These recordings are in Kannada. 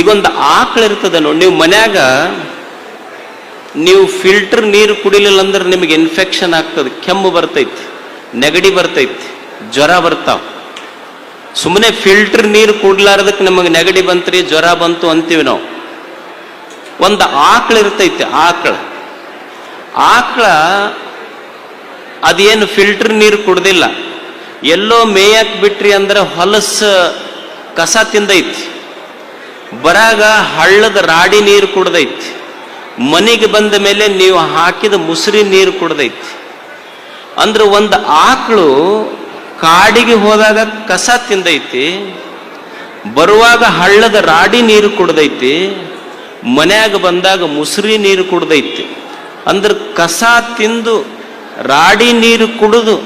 ಈಗೊಂದು ಆಕಳ ಇರ್ತದೆ ನೋಡಿ, ನೀವು ಮನ್ಯಾಗ ನೀವು ಫಿಲ್ಟರ್ ನೀರು ಕುಡಿಲಿಲ್ಲ ಅಂದ್ರೆ ನಿಮಗೆ ಇನ್ಫೆಕ್ಷನ್ ಆಗ್ತದೆ. ಕೆಮ್ಮು ಬರ್ತೈತಿ, ನೆಗಡಿ ಬರ್ತೈತಿ, ಜ್ವರ ಬರ್ತಾವ. ಸುಮ್ಮನೆ ಫಿಲ್ಟರ್ ನೀರು ಕುಡ್ಲಾರ್ದಕ್ಕೆ ನಮಗೆ ನೆಗಡಿ ಬಂತ್ರಿ, ಜ್ವರ ಬಂತು ಅಂತೀವಿ ನಾವು. ಒಂದು ಆಕಳ ಇರ್ತೈತಿ, ಆಕಳ. ಆಕಳ ಅದೇನು ಫಿಲ್ಟರ್ ನೀರು ಕುಡ್ದಿಲ್ಲ. ಎಲ್ಲೋ ಮೇಯಕ್ ಬಿಟ್ರಿ ಅಂದ್ರೆ ಹೊಲಸ ಕಸ ತಿಂದೈತಿ. ಬರಾಗ ಹಳ್ಳದ ರಾಡಿ ನೀರು ಕುಡ್ದೈತಿ. ಮನೆಗೆ ಬಂದ ಮೇಲೆ ನೀವು ಹಾಕಿದ ಮುಸುರಿ ನೀರು ಕುಡ್ದೈತಿ. ಅಂದ್ರೆ ಒಂದು ಆಕಳು ಕಾಡಿಗೆ ಹೋದಾಗ ಕಸ ತಿಂದೈತಿ, ಬರುವಾಗ ಹಳ್ಳದ ರಾಡಿ ನೀರು ಕುಡ್ದೈತಿ, ಮನ್ಯಾಗ ಬಂದಾಗ ಮುಸುರಿ ನೀರು ಕುಡ್ದೈತಿ. ಅಂದ್ರೆ ಕಸ ತಿಂದು ರಾಡಿ ನೀರು ಕುಡಿದು,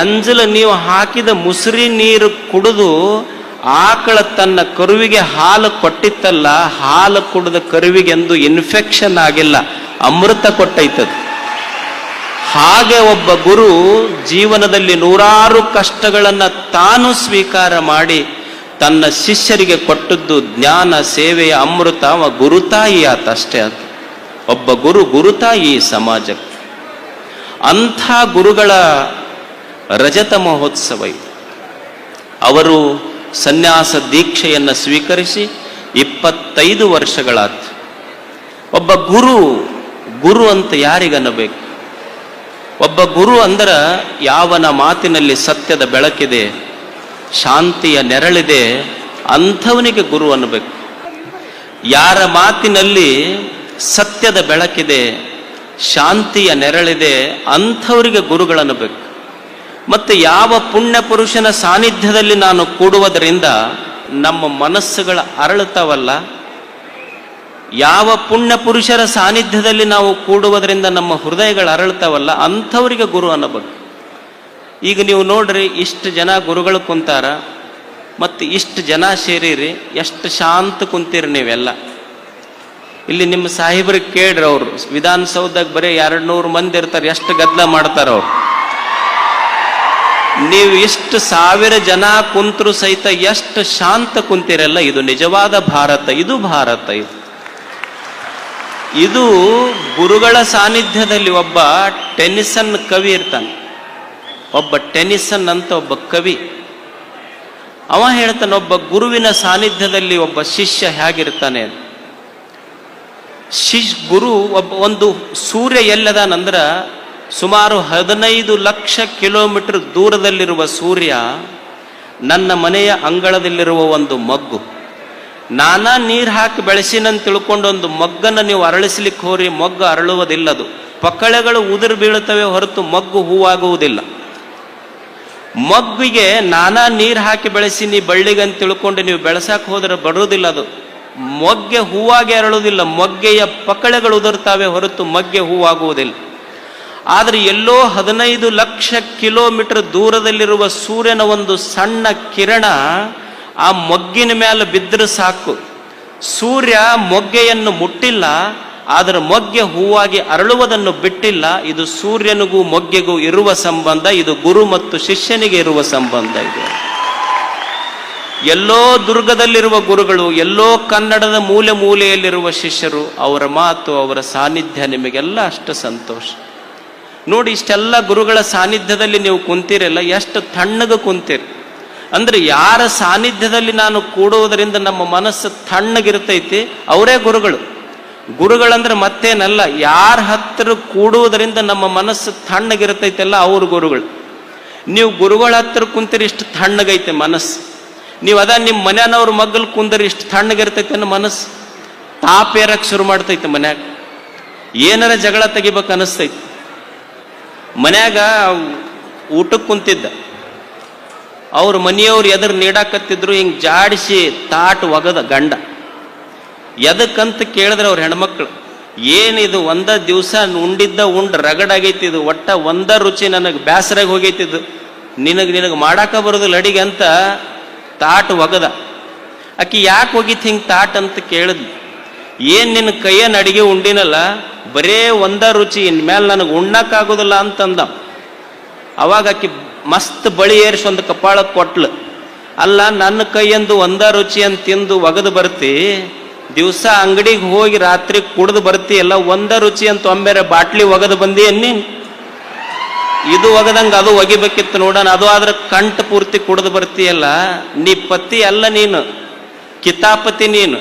ಎಂಜಲ ನೀವು ಹಾಕಿದ ಮುಸುರಿ ನೀರು ಕುಡಿದು ಆಕಳ ತನ್ನ ಕರುವಿಗೆ ಹಾಲು ಕೊಟ್ಟಿತ್ತಲ್ಲ, ಹಾಲು ಕುಡಿದ ಕರುವಿಗೆಂದು ಇನ್ಫೆಕ್ಷನ್ ಆಗಿಲ್ಲ, ಅಮೃತ ಕೊಟ್ಟೈತದು. ಹಾಗೆ ಒಬ್ಬ ಗುರು ಜೀವನದಲ್ಲಿ ನೂರಾರು ಕಷ್ಟಗಳನ್ನು ತಾನು ಸ್ವೀಕಾರ ಮಾಡಿ ತನ್ನ ಶಿಷ್ಯರಿಗೆ ಕೊಟ್ಟದ್ದು ಜ್ಞಾನ, ಸೇವೆಯ ಅಮೃತ, ಅವ ಗುರುತಾಯಿ ಆತ ಅಷ್ಟೇ ಅದು ಒಬ್ಬ ಗುರು ಗುರುತಾಯಿ ಸಮಾಜಕ್ಕೆ. ಅಂಥ ಗುರುಗಳ ರಜತ ಮಹೋತ್ಸವ ಇದು. ಅವರು ಸನ್ಯಾಸ ದೀಕ್ಷೆಯನ್ನು ಸ್ವೀಕರಿಸಿ ಇಪ್ಪತ್ತೈದು ವರ್ಷಗಳಾತು ಒಬ್ಬ ಗುರು ಗುರು ಅಂತ ಯಾರಿಗನ್ನಬೇಕು? ಒಬ್ಬ ಗುರು ಅಂದ್ರೆ ಯಾವನ ಮಾತಿನಲ್ಲಿ ಸತ್ಯದ ಬೆಳಕಿದೆ, ಶಾಂತಿಯ ನೆರಳಿದೆ, ಅಂಥವನಿಗೆ ಗುರು ಅನ್ನಬೇಕು. ಯಾರ ಮಾತಿನಲ್ಲಿ ಸತ್ಯದ ಬೆಳಕಿದೆ, ಶಾಂತಿಯ ನೆರಳಿದೆ, ಅಂಥವರಿಗೆ ಗುರುಗಳನ್ನಬೇಕು. ಮತ್ತು ಯಾವ ಪುಣ್ಯ ಪುರುಷನ ಸಾನ್ನಿಧ್ಯದಲ್ಲಿ ನಾನು ಕೂಡುವುದರಿಂದ ನಮ್ಮ ಮನಸ್ಸುಗಳ ಅರಳುತ್ತವಲ್ಲ? ಯಾವ ಪುಣ್ಯ ಪುರುಷರ ಸಾನ್ನಿಧ್ಯದಲ್ಲಿ ನಾವು ಕೂಡುವುದರಿಂದ ನಮ್ಮ ಹೃದಯಗಳು ಅರಳುತ್ತವಲ್ಲ? ಅಂಥವರಿಗೆ ಗುರು ಅನ್ನಬೇಕು. ಈಗ ನೀವು ನೋಡ್ರಿ, ಇಷ್ಟು ಜನ ಗುರುಗಳು ಕುಂತಾರ, ಮತ್ತು ಇಷ್ಟು ಜನ ಸೇರಿರಿ, ಎಷ್ಟು ಶಾಂತ ಕುಂತೀರಿ ನೀವೆಲ್ಲ. ಇಲ್ಲಿ ನಿಮ್ಮ ಸಾಹೇಬ್ರಿಗೆ ಕೇಳ್ರಿ ಅವರು, ವಿಧಾನಸೌಧಕ್ಕೆ ಬರೀ ಎರಡು ನೂರು ಮಂದಿ ಇರ್ತಾರೆ, ಎಷ್ಟು ಗದ್ದಲ ಮಾಡ್ತಾರೆ ಅವ್ರು. ನೀವು ಎಷ್ಟು ಸಾವಿರ ಜನ ಕುಂತರು ಸಹಿತ ಎಷ್ಟು ಶಾಂತ ಕುಂತಿರಲ್ಲ, ಇದು ನಿಜವಾದ ಭಾರತ, ಇದು ಭಾರತ ಇದು. ಇದು ಗುರುಗಳ ಸಾನ್ನಿಧ್ಯದಲ್ಲಿ ಒಬ್ಬ ಟೆನಿಸನ್ ಕವಿ ಇರ್ತಾನೆ. ಒಬ್ಬ ಟೆನಿಸನ್ ಅಂತ ಒಬ್ಬ ಕವಿ. ಅವ ಹೇಳ್ತಾನೆ, ಒಬ್ಬ ಗುರುವಿನ ಸಾನ್ನಿಧ್ಯದಲ್ಲಿ ಒಬ್ಬ ಶಿಷ್ಯ ಹೇಗಿರ್ತಾನೆ. ಶಿಶ್ ಗುರು ಒಬ್ಬ ಒಂದು ಸೂರ್ಯ ಎಲ್ಲದಾನಂದ್ರ ಸುಮಾರು ಹದಿನೈದು ಲಕ್ಷ ಕಿಲೋಮೀಟರ್ ದೂರದಲ್ಲಿರುವ ಸೂರ್ಯ ನನ್ನ ಮನೆಯ ಅಂಗಳದಲ್ಲಿರುವ ಒಂದು ಮಗ್ಗು. ನಾನಾ ನೀರು ಹಾಕಿ ಬೆಳೆಸಿನಂತ ತಿಳ್ಕೊಂಡು ಒಂದು ಮಗ್ಗನ್ನು ನೀವು ಅರಳಿಸ್ಲಿಕ್ಕೆ ಹೋರಿ, ಮೊಗ್ಗು ಅರಳುವುದಿಲ್ಲದು. ಪಕ್ಕಳೆಗಳು ಉದುರು ಬೀಳುತ್ತವೆ ಹೊರತು ಮಗ್ಗು ಹೂವಾಗುವುದಿಲ್ಲ. ಮಗ್ಗಿಗೆ ನಾನಾ ನೀರು ಹಾಕಿ ಬೆಳೆಸಿ ನೀ ಬಳ್ಳಿಗಂತ ತಿಳ್ಕೊಂಡು ನೀವು ಬೆಳೆಸಕ್ಕೆ ಹೋದ್ರೆ ಬರುವುದಿಲ್ಲ ಅದು ಮೊಗ್ಗೆ ಹೂವಾಗೆ ಅರಳುವುದಿಲ್ಲ, ಮೊಗ್ಗೆಯ ಪಕ್ಕಳೆಗಳು ಉದುರ್ತಾವೆ ಹೊರತು ಮಗ್ಗೆ ಹೂವಾಗುವುದಿಲ್ಲ. ಆದರೆ ಎಲ್ಲೋ ಹದಿನೈದು ಲಕ್ಷ ಕಿಲೋಮೀಟರ್ ದೂರದಲ್ಲಿರುವ ಸೂರ್ಯನ ಒಂದು ಸಣ್ಣ ಕಿರಣ ಆ ಮೊಗ್ಗಿನ ಮೇಲೆ ಬಿದ್ದರೆ ಸಾಕು. ಸೂರ್ಯ ಮೊಗ್ಗೆಯನ್ನು ಮುಟ್ಟಿಲ್ಲ, ಆದರೆ ಮೊಗ್ಗೆ ಹೂವಾಗಿ ಅರಳುವುದನ್ನು ಬಿಟ್ಟಿಲ್ಲ. ಇದು ಸೂರ್ಯನಿಗೂ ಮೊಗ್ಗೆಗೂ ಇರುವ ಸಂಬಂಧ, ಇದು ಗುರು ಮತ್ತು ಶಿಷ್ಯನಿಗೆ ಇರುವ ಸಂಬಂಧ ಇದು. ಎಲ್ಲೋ ದುರ್ಗದಲ್ಲಿರುವ ಗುರುಗಳು, ಎಲ್ಲೋ ಕನ್ನಡದ ಮೂಲೆ ಮೂಲೆಯಲ್ಲಿರುವ ಶಿಷ್ಯರು, ಅವರ ಮಾತು, ಅವರ ಸಾನ್ನಿಧ್ಯ ನಿಮಗೆಲ್ಲ ಅಷ್ಟು ಸಂತೋಷ. ನೋಡಿ ಇಷ್ಟೆಲ್ಲ ಗುರುಗಳ ಸಾನ್ನಿಧ್ಯದಲ್ಲಿ ನೀವು ಕುಂತಿರಲ್ಲ, ಎಷ್ಟು ತಣ್ಣಗೆ ಕುಂತೀರಿ. ಅಂದ್ರೆ ಯಾರ ಸಾನ್ನಿಧ್ಯದಲ್ಲಿ ನಾನು ಕೂಡುವುದರಿಂದ ನಮ್ಮ ಮನಸ್ಸು ತಣ್ಣಗಿರ್ತೈತಿ? ಅವರೇ ಗುರುಗಳು. ಗುರುಗಳಂದ್ರೆ ಮತ್ತೇನಲ್ಲ, ಯಾರ ಹತ್ತಿರ ಕೂಡುವುದರಿಂದ ನಮ್ಮ ಮನಸ್ಸು ತಣ್ಣಗಿರ್ತೈತಲ್ಲ, ಅವ್ರ ಗುರುಗಳು. ನೀವು ಗುರುಗಳ ಹತ್ರ ಕುಂತೀರಿ, ಇಷ್ಟು ತಣ್ಣಗೈತೆ ಮನಸ್ಸು. ನೀವು ಅದ ನಿಮ್ಮ ಮನೆಯವ್ರ ಮಗ್ಗಲ್ ಕುಂದರಿ, ಇಷ್ಟು ತಣ್ಣಗಿರ್ತೈತೆ ಅನ್ನೋ ಮನಸ್ಸು. ತಾಪೇರಕ್ಕೆ ಶುರು ಮಾಡ್ತೈತೆ ಮನ್ಯಾಗ. ಏನಾರ ಜಗಳ ತೆಗಿಬೇಕು ಅನಿಸ್ತೈತಿ. ಮನ್ಯಾಗ ಊಟಕ್ಕೆ ಕುಂತಿದ್ದ. ಅವ್ರ ಮನೆಯವ್ರು ಎದುರು ನೀಡಾಕತ್ತಿದ್ರು, ಹಿಂಗೆ ಜಾಡಿಸಿ ತಾಟ್ ಒಗದ ಗಂಡ. ಎದಕ್ಕಂತ ಕೇಳಿದ್ರೆ ಅವ್ರ ಹೆಣ್ಮಕ್ಳು ಏನಿದು ಒಂದ ದಿವಸ ಉಂಡಿದ್ದ ಉಂಡ್ ರಗಡಾಗೈತಿ ಇದು, ಒಟ್ಟ ಒಂದ ರುಚಿ ನನಗೆ ಬ್ಯಾಸರಾಗಿ ಹೋಗೈತಿದು ನಿನಗೆ ನಿನಗೆ ಮಾಡಾಕ ಬರೋದಿಲ್ಲ ಲಡಿಗೆ ಅಂತ ತಾಟ್ ಒಗದ. ಆಕಿ ಯಾಕೆ ಹೋಗಿತ್ತು ಹಿಂಗೆ ತಾಟ್? ಅಂತ ಕೇಳಿದ್ಲು. ಏನ್ ನಿನ್ನ ಕೈಯನ್ನು ಅಡಿಗೆ ಉಂಡಿನಲ್ಲ ಬರೇ ಒಂದ ರುಚಿ, ಇನ್ಮೇಲೆ ನನಗೆ ಉಣ್ಣಕ್ಕಾಗೋದಿಲ್ಲ ಅಂತಂದ. ಅವಾಗ ಆಕಿ ಮಸ್ತ್ ಬಳಿ ಏರಿಸಿ ಒಂದು ಕಪಾಳಕ್ಕೆ ಕೊಟ್ಲು. ಅಲ್ಲ, ನನ್ನ ಕೈಯಂದು ಒಂದ ರುಚಿ ಅಂತ ತಿಂದು ಒಗದು ಬರ್ತಿ. ದಿವಸ ಅಂಗಡಿಗೆ ಹೋಗಿ ರಾತ್ರಿ ಕುಡಿದು ಬರ್ತಿ, ಎಲ್ಲ ಒಂದ ರುಚಿ ಅಂತ ಒಮ್ಮೆರೆ ಬಾಟ್ಲಿ ಒಗದು ಬಂದಿ ನೀನು ಇದು ಒಗದಂಗ ಅದು ಒಗಿಬೇಕಿತ್ತು ನೋಡೋಣ, ಅದು ಆದ್ರೆ ಕಂಠ ಪೂರ್ತಿ ಕುಡ್ದು ಬರ್ತೀಯಲ್ಲ ನೀ ಪತಿ ಅಲ್ಲ ನೀನು, ಕಿತಾಪತಿ ನೀನು.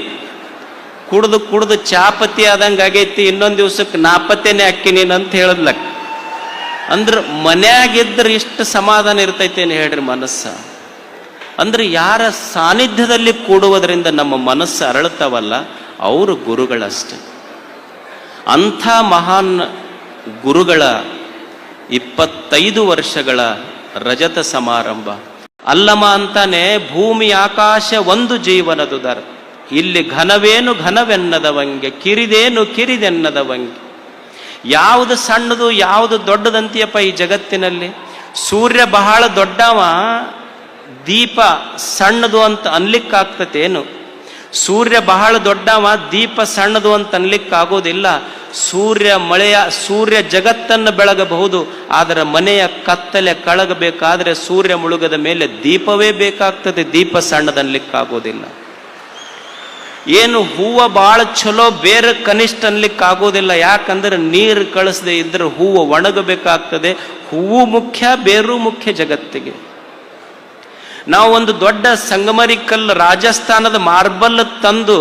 ಕುಡ್ದು ಕುಡ್ದು ಚಾಪತಿ ಆದಂಗ ಆಗೈತಿ, ಇನ್ನೊಂದು ದಿವ್ಸಕ್ಕೆ ನಾಪತ್ತೆನೆ ಅಕ್ಕಿ ನೀನು ಅಂತ ಹೇಳದ್ಲಕ್ ಅಂದ್ರೆ ಮನ್ಯಾಗಿದ್ರೆ ಇಷ್ಟು ಸಮಾಧಾನ ಇರ್ತೈತೇನು ಹೇಳ್ರಿ ಮನಸ್ಸ? ಅಂದ್ರೆ ಯಾರ ಸಾನ್ನಿಧ್ಯದಲ್ಲಿ ಕೂಡುವುದರಿಂದ ನಮ್ಮ ಮನಸ್ಸು ಅರಳುತ್ತವಲ್ಲ, ಅವರು ಗುರುಗಳಷ್ಟೆ. ಅಂಥ ಮಹಾನ್ ಗುರುಗಳ ಇಪ್ಪತ್ತೈದು ವರ್ಷಗಳ ರಜತ ಸಮಾರಂಭ. ಅಲ್ಲಮ ಅಂತಾನೆ, ಭೂಮಿ, ಆಕಾಶ ಒಂದು ಜೀವನದುದರ ಇಲ್ಲಿ ಘನವೇನು ಘನವೆನ್ನದವಂಗೆ, ಕಿರಿದೇನು ಕಿರಿದೆನ್ನದವಂಗೆ. ಯಾವುದು ಸಣ್ಣದು, ಯಾವುದು ದೊಡ್ಡದಂತೀಯಪ್ಪ ಈ ಜಗತ್ತಿನಲ್ಲಿ? ಸೂರ್ಯ ಬಹಳ ದೊಡ್ಡವ, ದೀಪ ಸಣ್ಣದು ಅಂತ ಅನ್ಲಿಕ್ಕಾಗ್ತತೇನು? ಸೂರ್ಯ ಬಹಳ ದೊಡ್ಡವ, ದೀಪ ಸಣ್ಣದು ಅಂತ ಅನ್ಲಿಕ್ಕಾಗೋದಿಲ್ಲ. ಸೂರ್ಯ ಮಳೆಯ, ಸೂರ್ಯ ಜಗತ್ತನ್ನು ಬೆಳಗಬಹುದು, ಆದರೆ ಮನೆಯ ಕತ್ತಲೆ ಕಳಗಬೇಕಾದ್ರೆ ಸೂರ್ಯ ಮುಳುಗದ ಮೇಲೆ ದೀಪವೇ ಬೇಕಾಗ್ತದೆ, ದೀಪ ಸಣ್ಣದನ್ಲಿಕ್ಕಾಗೋದಿಲ್ಲ. ಏನು ಹೂವ ಭಾಳ ಚಲೋ ಬೇರೆ ಕನಿಷ್ಠ ಅನ್ಲಿಕ್ಕಾಗೋದಿಲ್ಲ ಯಾಕಂದ್ರೆ ನೀರು ಕಳಿಸದೆ ಇದ್ರೆ ಹೂವು ಒಣಗಬೇಕಾಗ್ತದೆ. ಹೂವು ಮುಖ್ಯ, ಬೇರು ಮುಖ್ಯ ಜಗತ್ತಿಗೆ. ನಾವು ಒಂದು ದೊಡ್ಡ ಸಂಗಮರಿ ಕಲ್ಲು ರಾಜಸ್ಥಾನದ ಮಾರ್ಬಲ್ ತಂದು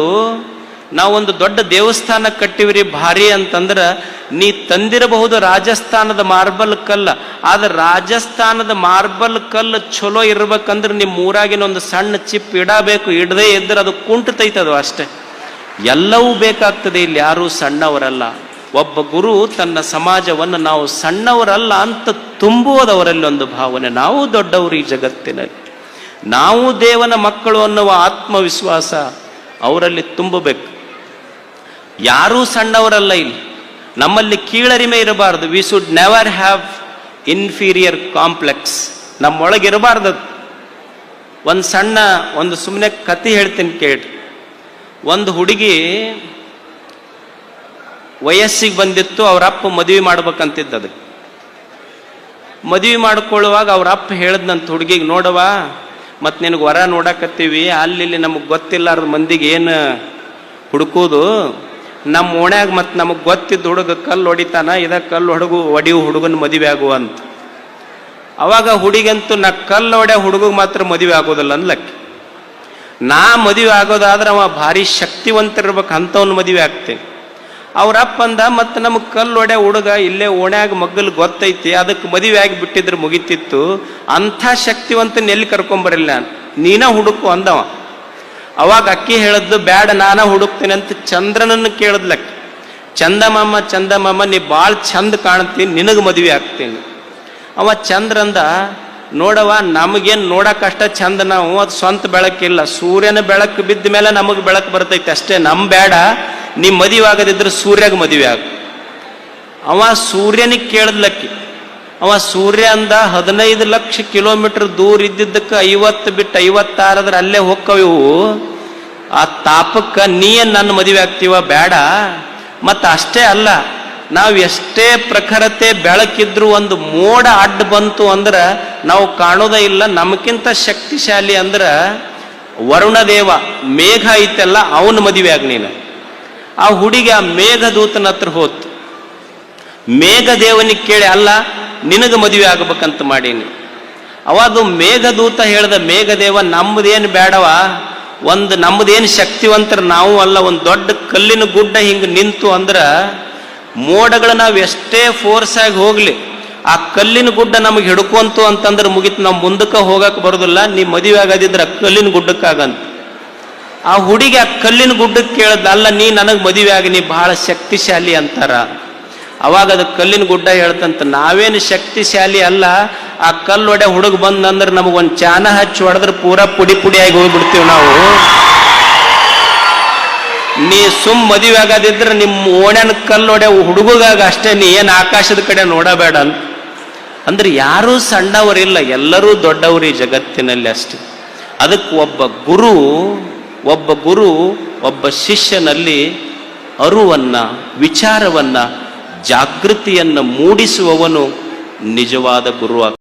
ನಾವೊಂದು ದೊಡ್ಡ ದೇವಸ್ಥಾನ ಕಟ್ಟಿವ್ರಿ ಭಾರಿ ಅಂತಂದ್ರೆ ನೀ ತಂದಿರಬಹುದು ರಾಜಸ್ಥಾನದ ಮಾರ್ಬಲ್ ಕಲ್ಲ. ಆದ್ರೆ ರಾಜಸ್ಥಾನದ ಮಾರ್ಬಲ್ ಕಲ್ಲು ಚಲೋ ಇರ್ಬೇಕಂದ್ರೆ ನಿಮ್ಮ ಊರಾಗಿನ ಒಂದು ಸಣ್ಣ ಚಿಪ್ ಇಡಬೇಕು, ಇಡದೇ ಇದ್ರೆ ಅದು ಕುಂಟತೈತದು ಅಷ್ಟೇ. ಎಲ್ಲವೂ ಬೇಕಾಗ್ತದೆ ಇಲ್ಲಿ ಯಾರೂ ಸಣ್ಣವರಲ್ಲ. ಒಬ್ಬ ಗುರು ತನ್ನ ಸಮಾಜವನ್ನು ನಾವು ಸಣ್ಣವರಲ್ಲ ಅಂತ ತುಂಬುವುದವರಲ್ಲಿ ಒಂದು ಭಾವನೆ, ನಾವು ದೊಡ್ಡವರು ಈ ಜಗತ್ತಿನಲ್ಲಿ. ನಾವು ದೇವನ ಮಕ್ಕಳು ಅನ್ನುವ ಆತ್ಮವಿಶ್ವಾಸ ಅವರಲ್ಲಿ ತುಂಬಬೇಕು. ಯಾರೂ ಸಣ್ಣವರಲ್ಲ ಇಲ್ಲಿ. ನಮ್ಮಲ್ಲಿ ಕೀಳರಿಮೆ ಇರಬಾರ್ದು. We should never have inferior complex ನಮ್ಮೊಳಗೆ ಇರಬಾರ್ದು ಒಂದು ಸಣ್ಣ, ಒಂದು ಸುಮ್ಮನೆ ಕತೆ ಹೇಳ್ತೀನಿ ಕೇಳಿ ಒಂದು ಹುಡುಗಿ ವಯಸ್ಸಿಗೆ ಬಂದಿತ್ತು, ಅವ್ರ ಅಪ್ಪ ಮದುವೆ ಮಾಡ್ಬೇಕಂತಿದ್ದ ಅದಕ್ಕೆ. ಮದುವೆ ಮಾಡ್ಕೊಳ್ಳುವಾಗ ಅವ್ರ ಅಪ್ಪ ಹೇಳ್ದಂತ ಹುಡುಗಿಗೆ ನೋಡವ ಮತ್ತು ನಿನಗೆ ವರ ನೋಡಕತ್ತೀವಿ, ಅಲ್ಲಿ ನಮಗೆ ಗೊತ್ತಿಲ್ಲಾರ್ದ ಮಂದಿಗೆ ಏನು ಹುಡುಕೋದು? ನಮ್ಮ ಓಣ್ಯಾಗ ಮತ್ತು ನಮಗೆ ಗೊತ್ತಿದ್ದ ಹುಡುಗ ಕಲ್ಲು ಹೊಡಿತಾನ, ಇದ ಕಲ್ಲು ಹುಡುಗು ಒಡಿಯು ಹುಡುಗನ ಮದುವೆ ಆಗುವಂತ. ಅವಾಗ ಹುಡುಗಂತೂ ನಾ ಕಲ್ಲು ಹೊಡೆ ಹುಡುಗಗೆ ಮಾತ್ರ ಮದುವೆ ಆಗೋದಿಲ್ಲ ಅನ್ಲಕ್ಕೆ ನಾ ಮದುವೆ ಆಗೋದಾದ್ರೆ ಅವ ಭಾರಿ ಶಕ್ತಿವಂತಿರ್ಬೇಕು ಅಂಥವ್ನ ಮದುವೆ ಆಗ್ತೇನೆ ಅವ್ರಪ್ಪ ಅಂದ ಮತ್ತು ನಮಗೆ ಕಲ್ಲು ಹೊಡೆ ಹುಡುಗ ಇಲ್ಲೇ ಓಣ್ಯಾಗ ಮಗ್ಗಲ್ ಗೊತ್ತೈತಿ ಅದಕ್ಕೆ ಮದುವೆ ಆಗಿ ಬಿಟ್ಟಿದ್ರೆ ಮುಗಿತಿತ್ತು, ಅಂಥ ಶಕ್ತಿವಂತನ ಎಲ್ಲಿ ಕರ್ಕೊಂಬರಿಲ್ಲ ನಾನು ನೀನ ಹುಡುಕು ಅಂದವ. ಅವಾಗ ಅಕ್ಕಿ ಹೇಳದ್ದು ಬ್ಯಾಡ, ನಾನ ಹುಡುಕ್ತೇನೆ ಅಂತ ಚಂದ್ರನನ್ನು ಕೇಳಿದ್ಲಕ್ಕಿ ಚಂದಮಮ್ಮ ಚಂದಮಮ್ಮ ನೀ ಭಾಳ ಚಂದ ಕಾಣ್ತೀನಿ ನಿನಗೆ ಮದುವೆ ಆಗ್ತೀನಿ. ಅವ ಚಂದ್ರಂದ ನೋಡವ ನಮಗೇನು ನೋಡಕ್ಕಷ್ಟ ಚಂದ ನಾವು, ಅದು ಸ್ವಂತ ಬೆಳಕಿಲ್ಲ ಸೂರ್ಯನ ಬೆಳಕು ಬಿದ್ದ ಮೇಲೆ ನಮಗೆ ಬೆಳಕು ಬರ್ತೈತೆ ಅಷ್ಟೇ. ನಮ್ ಬೇಡ ನೀ ಮದುವೆ ಆಗದಿದ್ರೆ ಸೂರ್ಯಗೆ ಮದುವೆ ಆಗ. ಅವ ಸೂರ್ಯನಿಗೆ ಕೇಳದ್ಲಕ್ಕಿ ಅವ ಸೂರ್ಯ ಅಂದ ಹದಿನೈದು ಲಕ್ಷ ಕಿಲೋಮೀಟರ್ ದೂರ ಇದ್ದಿದ್ದಕ್ಕೆ ಐವತ್ತು ಬಿಟ್ಟು ಐವತ್ತಾರದ್ರ ಅಲ್ಲೇ ಹೋಕ್ಕವಿವು. ಆ ತಾಪಕ್ಕೆ ನೀ ನನ್ನ ಮದುವೆ ಆಗ್ತೀವ? ಬೇಡ. ಮತ್ತು ಅಷ್ಟೇ ಅಲ್ಲ, ನಾವು ಎಷ್ಟೇ ಪ್ರಖರತೆ, ಬೆಳಕಿದ್ರು ಒಂದು ಮೋಡ ಅಡ್ಡ ಬಂತು ಅಂದ್ರೆ ನಾವು ಕಾಣೋದೇ ಇಲ್ಲ. ನಮಗಿಂತ ಶಕ್ತಿಶಾಲಿ ಅಂದ್ರೆ ವರುಣದೇವ, ಮೇಘ ಐತೆಲ್ಲ, ಅವನ ಮದುವೆ ಆಗ ನೀನು. ಆ ಹುಡುಗಿ ಆ ಮೇಘದೂತನ ಹತ್ರ ಹೋತು. ಮೇಘದೇವನಿಗೆ ಕೇಳಿ, ಅಲ್ಲ ನಿನಗೆ ಮದುವೆ ಆಗ್ಬೇಕಂತ ಮಾಡೀನಿ. ಅವಾಗ ಮೇಘದೂತ ಹೇಳಿದ ಮೇಘದೇವ ನಮ್ಮದೇನು ಬೇಡವ ಒಂದು ನಮ್ಮದೇನು ಶಕ್ತಿವಂತರ ನಾವು ಅಲ್ಲ, ಒಂದು ದೊಡ್ಡ ಕಲ್ಲಿನ ಗುಡ್ಡ ಹಿಂಗೆ ನಿಂತು ಅಂದ್ರೆ ಮೋಡಗಳು ನಾವು ಎಷ್ಟೇ ಫೋರ್ಸ್ ಆಗಿ ಹೋಗ್ಲಿ, ಆ ಕಲ್ಲಿನ ಗುಡ್ಡ ನಮಗೆ ಹಿಡ್ಕೊಂತು ಅಂತಂದ್ರೆ ಮುಗಿತು, ನಾವು ಮುಂದಕ್ಕೆ ಹೋಗಕ್ಕೆ ಬರೋದಿಲ್ಲ, ನೀ ಮದುವೆ ಆಗದಿದ್ರೆ ಕಲ್ಲಿನ ಗುಡ್ಡಕ್ಕಾಗಂತ. ಆ ಹುಡುಗಿ ಆ ಕಲ್ಲಿನ ಗುಡ್ಡಕ್ಕೆ ಕೇಳ್ದ ನೀ ನನಗೆ ಮದುವೆ ಆಗಿ, ನೀ ಬಹಳ ಶಕ್ತಿಶಾಲಿ ಅಂತಾರ. ಅವಾಗ ಅದು ಕಲ್ಲಿನ ಗುಡ್ಡ ಹೇಳ್ತಂತ, ನಾವೇನು ಶಕ್ತಿಶಾಲಿ ಅಲ್ಲ, ಆ ಕಲ್ಲು ಒಡೆ ಹುಡುಗ ಬಂದಂದ್ರೆ ನಮಗೊಂದು ಚಾನ ಹಚ್ಚಿ ಹೊಡೆದ್ರೆ ಪೂರ ಪುಡಿ ಪುಡಿಯಾಗಿ ಹೋಗ್ಬಿಡ್ತೀವಿ ನಾವು. ನೀ ಸುಮ್ ಮದುವೆ ಆಗೋದಿದ್ರೆ ನಿಮ್ಮ ಓಣ್ಯನ ಕಲ್ಲೊಡೆ ಹುಡುಗಗಾಗ ಅಷ್ಟೇ, ನೀ ಏನು ಆಕಾಶದ ಕಡೆ ನೋಡಬೇಡ ಅಂತ. ಅಂದ್ರೆ ಯಾರೂ ಸಣ್ಣವರಿಲ್ಲ, ಎಲ್ಲರೂ ದೊಡ್ಡವರು ಈ ಜಗತ್ತಿನಲ್ಲಿ ಅಷ್ಟೇ. ಅದಕ್ಕೆ ಒಬ್ಬ ಗುರು ಒಬ್ಬ ಗುರು, ಒಬ್ಬ ಶಿಷ್ಯನಲ್ಲಿ ಅರುವನ್ನ, ವಿಚಾರವನ್ನ ಜಾಗೃತಿಯನ್ನ ಮೂಡಿಸುವವನು ನಿಜವಾದ ಗುರು